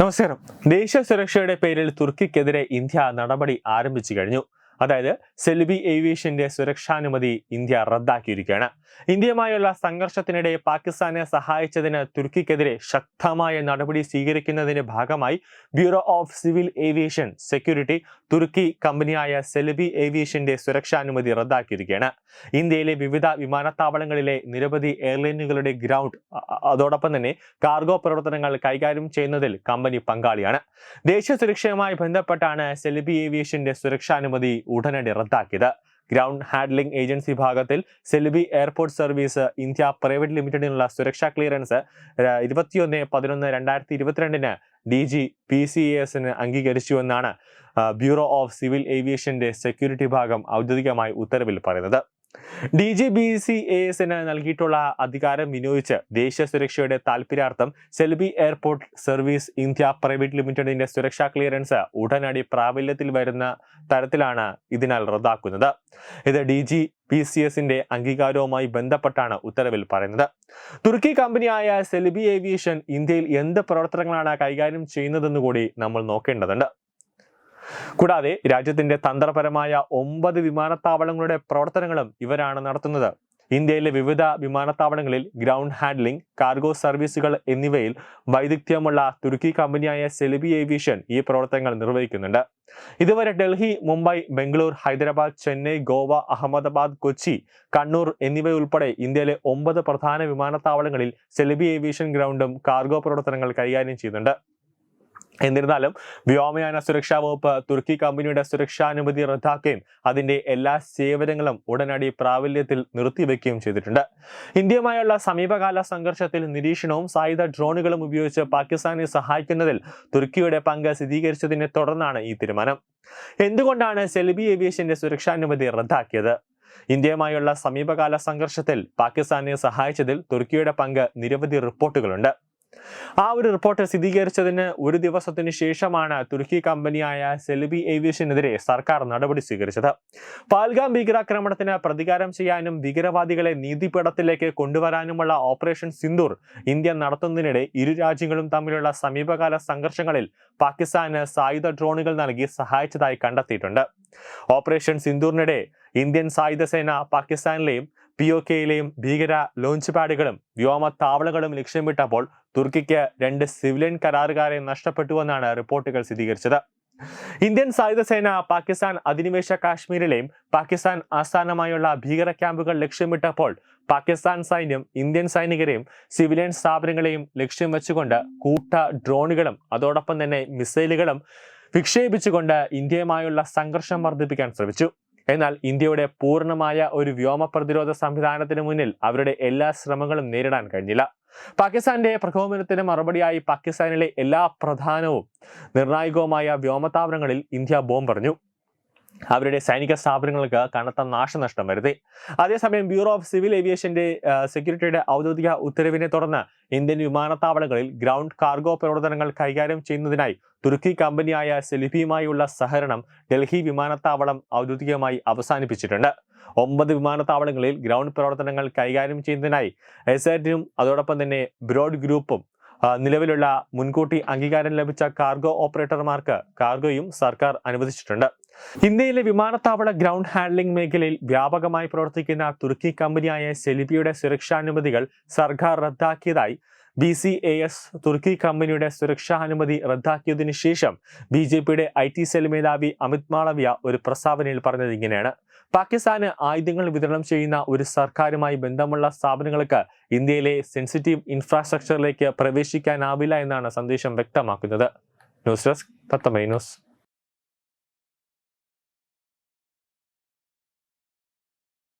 നമസ്കാരം. ദേശീയ സുരക്ഷയുടെ പേരിൽ തുർക്കിക്കെതിരെ ഇന്ത്യ നടപടി ആരംഭിച്ചു കഴിഞ്ഞു. അതായത് സെൽബി ഏവിയേഷന്റെ സുരക്ഷാനുമതി ഇന്ത്യ റദ്ദാക്കിയിരിക്കുകയാണ്. ഇന്ത്യയുമായുള്ള സംഘർഷത്തിനിടെ പാകിസ്ഥാനെ സഹായിച്ചതിന് തുർക്കിക്കെതിരെ ശക്തമായ നടപടി സ്വീകരിക്കുന്നതിന്റെ ഭാഗമായി bureau of civil aviation security തുർക്കി കമ്പനിയായ സെൽബി ഏവിയേഷന്റെ സുരക്ഷാനുമതി റദ്ദാക്കിയിരിക്കുകയാണ്. ഇന്ത്യയിലെ വിവിധ വിമാനത്താവളങ്ങളിലെ നിരവധി എയർലൈനുകളുടെ ഗ്രൗണ്ട് അതോടൊപ്പം തന്നെ കാർഗോ പ്രവർത്തനങ്ങൾ കൈകാര്യം ചെയ്യുന്നതിൽ കമ്പനി പങ്കാളിയാണ്. ദേശീയ സുരക്ഷയുമായി ബന്ധപ്പെട്ടാണ് സെലിബി ഏവിയേഷന്റെ സുരക്ഷാനുമതി ഉടനടി റദ്ദാക്കിയത്. ഗ്രൗണ്ട് ഹാൻഡ്ലിംഗ് ഏജൻസി ഭാഗത്തിൽ Celebi airport service India private ലിമിറ്റഡിനുള്ള സുരക്ഷാ ക്ലിയറൻസ് ഇരുപത്തിയൊന്ന് പതിനൊന്ന് രണ്ടായിരത്തി ഇരുപത്തിരണ്ടിന് ഡി ജി പി സി എസിന് അംഗീകരിച്ചുവെന്നാണ് ബ്യൂറോ ഓഫ് സിവിൽ ഏവിയേഷന്റെ സെക്യൂരിറ്റി വിഭാഗം ഔദ്യോഗികമായി ഉത്തരവിൽ പറയുന്നത്. D G B C A എസിന് നൽകിയിട്ടുള്ള അധികാരം വിനിയോഗിച്ച് ദേശീയ സുരക്ഷയുടെ താൽപര്യാർത്ഥം Celebi airport service India private ലിമിറ്റഡിന്റെ സുരക്ഷാ ക്ലിയറൻസ് ഉടനടി പ്രാബല്യത്തിൽ വരുന്ന തരത്തിലാണ് ഇതിനാൽ റദ്ദാക്കുന്നത്. ഇത് ഡി ജി പി സി എസിന്റെ അംഗീകാരവുമായി ബന്ധപ്പെട്ടാണ് ഉത്തരവിൽ പറയുന്നത്. തുർക്കി കമ്പനിയായ സെൽബി ഏവിയേഷൻ ഇന്ത്യയിൽ എന്ത് പ്രവർത്തനങ്ങളാണ് കൈകാര്യം ചെയ്യുന്നതെന്ന് കൂടി നമ്മൾ നോക്കേണ്ടതുണ്ട്. കൂടാതെ രാജ്യത്തിന്റെ തന്ത്രപരമായ ഒമ്പത് വിമാനത്താവളങ്ങളുടെ പ്രവർത്തനങ്ങളും ഇവരാണ് നടത്തുന്നത്. ഇന്ത്യയിലെ വിവിധ വിമാനത്താവളങ്ങളിൽ ഗ്രൗണ്ട് ഹാൻഡ്ലിംഗ് കാർഗോ സർവീസുകൾ എന്നിവയിൽ വൈദഗ്ധ്യമുള്ള തുർക്കി കമ്പനിയായ സെലിബി ഏവിയേഷൻ ഈ പ്രവർത്തനങ്ങൾ നിർവഹിക്കുന്നുണ്ട്. ഇതുവരെ ഡൽഹി മുംബൈ ബംഗളൂർ ഹൈദരാബാദ് ചെന്നൈ ഗോവ അഹമ്മദാബാദ് കൊച്ചി കണ്ണൂർ എന്നിവയുൾപ്പെടെ ഇന്ത്യയിലെ ഒമ്പത് പ്രധാന വിമാനത്താവളങ്ങളിൽ സെലിബി ഏവിയേഷൻ ഗ്രൗണ്ടും കാർഗോ പ്രവർത്തനങ്ങൾ കൈകാര്യം ചെയ്യുന്നുണ്ട്. എന്നിരുന്നാലും വ്യോമയാന സുരക്ഷാ വകുപ്പ് തുർക്കി കമ്പനിയുടെ സുരക്ഷാനുമതി റദ്ദാക്കുകയും അതിന്റെ എല്ലാ സേവനങ്ങളും ഉടനടി പ്രാബല്യത്തിൽ നിർത്തിവെക്കുകയും ചെയ്തിട്ടുണ്ട്. ഇന്ത്യയുമായുള്ള സമീപകാല സംഘർഷത്തിൽ നിരീക്ഷണവും സായുധ ഡ്രോണുകളും ഉപയോഗിച്ച് പാകിസ്ഥാനെ സഹായിക്കുന്നതിൽ തുർക്കിയുടെ പങ്ക് സ്ഥിരീകരിച്ചതിനെ തുടർന്നാണ് ഈ തീരുമാനം. എന്തുകൊണ്ടാണ് സെൽബി ഏവിയേഷന്റെ സുരക്ഷാനുമതി റദ്ദാക്കിയത്? ഇന്ത്യയുമായുള്ള സമീപകാല സംഘർഷത്തിൽ പാകിസ്ഥാനെ സഹായിച്ചതിൽ തുർക്കിയുടെ പങ്ക് നിരവധി റിപ്പോർട്ടുകളുണ്ട്. ആ ഒരു റിപ്പോർട്ട് സ്ഥിരീകരിച്ചതിന് ഒരു ദിവസത്തിന് ശേഷമാണ് തുർക്കി കമ്പനിയായ സെലിബി ഏവിയേഷനെതിരെ സർക്കാർ നടപടി സ്വീകരിച്ചത്. പാൽഗാം ഭീകരാക്രമണത്തിന് പ്രതികാരം ചെയ്യാനും ഭീകരവാദികളെ നീതിപീഠത്തിലേക്ക് കൊണ്ടുവരാനുമുള്ള ഓപ്പറേഷൻ സിന്ദൂർ ഇന്ത്യ നടത്തുന്നതിനിടെ ഇരു രാജ്യങ്ങളും തമ്മിലുള്ള സമീപകാല സംഘർഷങ്ങളിൽ പാകിസ്ഥാന് സായുധ ഡ്രോണുകൾ നൽകി സഹായിച്ചതായി കണ്ടെത്തിയിട്ടുണ്ട്. ഓപ്പറേഷൻ സിന്ദൂറിനിടെ ഇന്ത്യൻ സായുധ സേന പാകിസ്ഥാനിലെയും പി ഒ കെയിലെയും ഭീകര ലോഞ്ച് പാഡുകളും വ്യോമ താവളങ്ങളും ലക്ഷ്യമിട്ടപ്പോൾ തുർക്കിക്ക് രണ്ട് സിവിലിയൻ കരാറുകാരെ നഷ്ടപ്പെട്ടുവെന്നാണ് റിപ്പോർട്ടുകൾ സ്ഥിരീകരിച്ചത്. ഇന്ത്യൻ സായുധ സേന പാകിസ്ഥാൻ അധിനിവേശ കാശ്മീരിലെയും പാകിസ്ഥാൻ ആസ്ഥാനമായുള്ള ഭീകര ക്യാമ്പുകൾ ലക്ഷ്യമിട്ടപ്പോൾ പാകിസ്ഥാൻ സൈന്യം ഇന്ത്യൻ സൈനികരെയും സിവിലിയൻ സ്ഥാപനങ്ങളെയും ലക്ഷ്യം വെച്ചുകൊണ്ട് കൂട്ട ഡ്രോണുകളും അതോടൊപ്പം തന്നെ മിസൈലുകളും വിക്ഷേപിച്ചുകൊണ്ട് ഇന്ത്യയുമായുള്ള സംഘർഷം വർദ്ധിപ്പിക്കാൻ ശ്രമിച്ചു. എന്നാൽ ഇന്ത്യയുടെ പൂർണമായ ഒരു വ്യോമ പ്രതിരോധ സംവിധാനത്തിന് മുന്നിൽ അവരുടെ എല്ലാ ശ്രമങ്ങളും നേരിടാൻ കഴിഞ്ഞില്ല. പാകിസ്ഥാന്റെ പ്രകോപനത്തിന് മറുപടിയായി പാകിസ്ഥാനിലെ എല്ലാ പ്രധാനവും നിർണായകവുമായ വ്യോമതാവളങ്ങളിൽ ഇന്ത്യ ബോംബെറിഞ്ഞു. അവരുടെ സൈനിക സ്ഥാപനങ്ങൾക്ക് കനത്ത നാശനഷ്ടം വരുത്തി. അതേസമയം ബ്യൂറോ ഓഫ് സിവിൽ ഏവിയേഷന്റെ സെക്യൂരിറ്റിയുടെ ഔദ്യോഗിക ഉത്തരവിനെ തുടർന്ന് ഇന്ത്യൻ വിമാനത്താവളങ്ങളിൽ ഗ്രൗണ്ട് കാർഗോ പ്രവർത്തനങ്ങൾ കൈകാര്യം ചെയ്യുന്നതിനായി തുർക്കി കമ്പനിയായ സെലിഫിയുമായുള്ള സഹകരണം ഡൽഹി വിമാനത്താവളം ഔദ്യോഗികമായി അവസാനിപ്പിച്ചിട്ടുണ്ട്. ഒമ്പത് വിമാനത്താവളങ്ങളിൽ ഗ്രൗണ്ട് പ്രവർത്തനങ്ങൾ കൈകാര്യം ചെയ്യുന്നതിനായി എസൈറ്റിനും അതോടൊപ്പം തന്നെ ബ്രോഡ് ഗ്രൂപ്പും നിലവിലുള്ള മുൻകൂട്ടി അംഗീകാരം ലഭിച്ച കാർഗോ ഓപ്പറേറ്റർമാർക്ക് കാർഗോയും സർക്കാർ അനുവദിച്ചിട്ടുണ്ട്. ഇന്ത്യയിലെ വിമാനത്താവള ഗ്രൗണ്ട് ഹാൻഡ്ലിംഗ് മേഖലയിൽ വ്യാപകമായി പ്രവർത്തിക്കുന്ന തുർക്കി കമ്പനിയായ സെലിബിയുടെ സുരക്ഷാനുമതികൾ സർക്കാർ റദ്ദാക്കിയതായി ബി സി എ എസ് തുർക്കി കമ്പനിയുടെ സുരക്ഷാ അനുമതി റദ്ദാക്കിയതിനു ശേഷം ബി ജെ പിയുടെ ഐ ടി സെൽ മേധാവി അമിത് മാളവ്യ ഒരു പ്രസ്താവനയിൽ പറഞ്ഞത് ഇങ്ങനെയാണ്. പാകിസ്ഥാന് ആയുധങ്ങൾ വിതരണം ചെയ്യുന്ന ഒരു സർക്കാരുമായി ബന്ധമുള്ള സ്ഥാപനങ്ങൾക്ക് ഇന്ത്യയിലെ സെൻസിറ്റീവ് ഇൻഫ്രാസ്ട്രക്ചറിലേക്ക് പ്രവേശിക്കാനാവില്ല എന്നാണ് സന്ദേശം വ്യക്തമാക്കുന്നത്. ന്യൂസ് ഡെസ്ക് തത്തമൈ ന്യൂസ്.